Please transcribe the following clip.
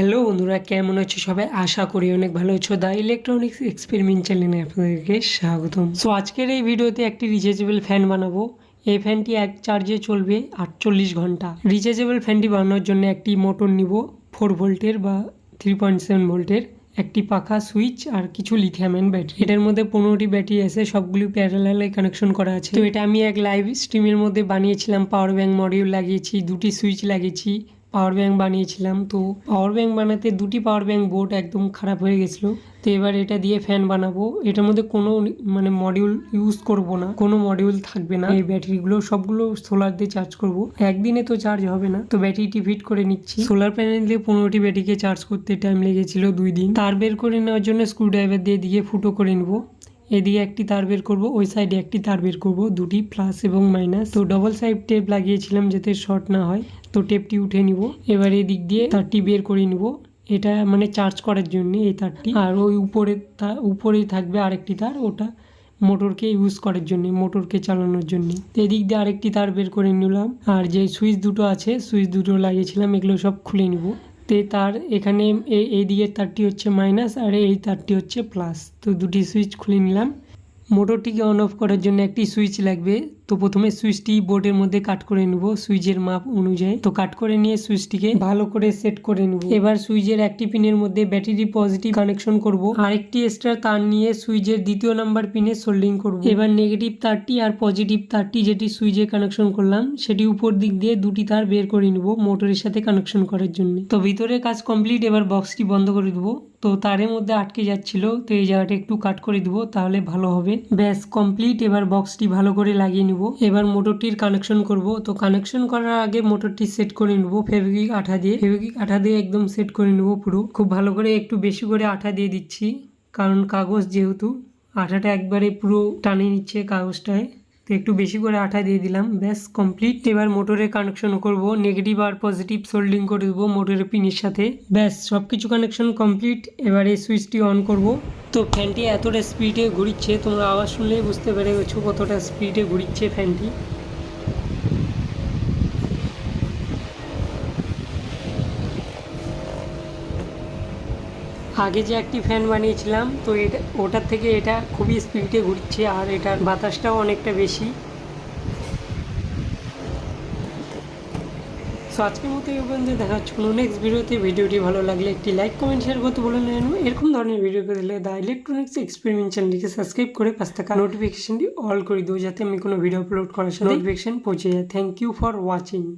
Hello বন্ধুরা, কেমন আছো সবাই? আশা করি অনেক ভালো আছো। দ্য ইলেকট্রনিক্স এক্সপেরিমেন্ট চ্যানেলে আপনাদেরকে স্বাগতম। সো আজকের এই ভিডিওতে একটি রিচার্জেবল ফ্যান বানাবো। এই ফ্যানটি এক চার্জে চলবে আটচল্লিশ ঘণ্টা। রিচার্জেবল ফ্যানটি বানানোর জন্য একটি মোটর নিব। ফোর ভোল্টের বা থ্রি পয়েন্ট সেভেন ভোল্টের। একটি পাখা সুইচ আর কিছু লিথিয়াম ব্যাটারি এটার মধ্যে পনেরোটি ব্যাটারি আছে, সবগুলি প্যারালালে কানেকশন করা আছে। তো এটা আমি এক লাইভ স্ট্রিমের মধ্যে বানিয়েছিলাম। পাওয়ার ব্যাঙ্ক মডিউল লাগিয়েছি, দুটি সুইচ লাগিয়েছি। পাওয়ার ব্যাঙ্ক বানিয়েছিলাম। তো পাওয়ার ব্যাঙ্ক বানাতে দুটি পাওয়ার ব্যাঙ্ক বোর্ড একদম খারাপ হয়ে গেছিল। তো এবার এটা দিয়ে ফ্যান বানাবো। এটার মধ্যে কোনো মানে মডিউল ইউজ করব না। কোনো মডিউল থাকবে না। এই ব্যাটারিগুলো সবগুলো সোলার দিয়ে চার্জ করব। একদিনে তো চার্জ হবে না। তো ব্যাটারিটি ফিট করে নিচ্ছি। সোলার প্যানেল দিয়ে পনেরোটি ব্যাটারিকে চার্জ করতে টাইম লেগেছিল দুই দিন। তার বের করে নেওয়ার জন্য স্ক্রুড্রাইভার দিয়ে দিয়ে ফুটো করে নেব। এদিকে একটি তার বের করব, ওই সাইডে একটি তার বের করব, দুটি প্লাস এবং মাইনাস তো ডবল সাইড টেপ লাগিয়েছিলাম যাতে শর্ট না হয়, তো টেপটি উঠে নিব। এবার এদিক দিক দিয়ে তারটি বের করে নিব। এটা মানে চার্জ করার জন্য এই তারটি। আর ওই উপরে তা- উপরেই থাকবে আরেকটি তার, ওটা মোটরকে ইউজ করার জন্য মোটরকে চালানোর জন্য। এদিক দিয়ে আরেকটি তার বের করে নিলাম। আর যে সুইচ দুটো আছে সুইচ দুটো লাগিয়েছিলাম, এগুলো সব খুলে নিব। তে তার এখানে এই দিকের তারটি হচ্ছে মাইনাস আর এই তারটি হচ্ছে প্লাস। তো দুটি সুইচ খুলে নিলাম। মোটরটিকে অন অফ করার জন্য একটি সুইচ লাগবে। তো প্রথমে সুইচটি বোর্ডের মধ্যে কাট করে নেব। সুইচের মাপ অনুযায়ী। তো কাট করে নিয়ে সুইচটিকে ভালো করে সেট করে নেব। এবার সুইচের একটি পিনের মধ্যে ব্যাটারি পজিটিভ কানেকশন করব। আরেকটি এক্সট্রা তার নিয়ে সুইচের দ্বিতীয় নাম্বার পিনে সোল্ডিং করব। এবার নেগেটিভ তারটি আর পজিটিভ তারটি যেটি সুইচে কানেকশন করলাম, সেটি উপর দিক দিয়ে দুটি তার বের করে নেব মোটরের সাথে কানেকশন করার জন্য। তো ভিতরে কাজ কমপ্লিট, এবার বক্সটি বন্ধ করে দেবো। তো তারের মধ্যে আটকে যাচ্ছিল, তো এই জায়গাটা একটু কাট করে দিব, তাহলে ভালো হবে। ব্যাস, কমপ্লিট। এবার বক্সটি ভালো করে লাগিয়ে নিব। এবার মোটরটির কানেকশন করব। তো কানেকশন করার আগে মোটরটি সেট করে নেব ফেভিকুইক আঠা দিয়ে। ফেভিকুইক আঠা দিয়ে একদম সেট করে নেব পুরো। খুব ভালো করে একটু বেশি করে আঠা দিয়ে দিচ্ছি। কারণ কাগজ যেহেতু, আঠাটা একবারে পুরো টানে নিচ্ছে কাগজটায়। তো একটু বেশি করে আঠা দিয়ে দিলাম। ব্যাস কমপ্লিট এবার মোটরে কানেকশন করব নেগেটিভ আর পজিটিভ সোল্ডিং করে দেবো মোটরের পিনের সাথে। ব্যাস সব কিছু কানেকশন কমপ্লিট এবার এই সুইচটি অন করব। তো ফ্যানটি এতটা স্পিডে ঘুরিচ্ছে, তোমরা আওয়াজ শুনলেই বুঝতে পেরে গেছো কতটা স্পিডে ঘুরিচ্ছে ফ্যানটি আগে যে একটি ফ্যান বানিয়েছিলাম তো এটা ওটার থেকে এটা খুবই স্পিডে ঘুরছে আর এটার বাতাসটাও অনেকটা বেশি। সো আজকের মতো এই পর্যন্ত দেখা হচ্ছে কোনো নেক্সট ভিডিওতে। ভিডিওটি ভালো লাগলে একটি লাইক কমেন্ট শেয়ার করতে বলে নেন এরকম ধরনের ভিডিও পেলে দ্য ইলেকট্রনিক্স এক্সপেরিমেন্ট চ্যানেলটিকে সাবস্ক্রাইব করে পাঁচ টাকা নোটিফিকেশনটি অল করে দেবো যাতে আমি কোনো ভিডিও আপলোড করার সাথে নোটিফিকেশন পৌঁছে যায়। Thank you for watching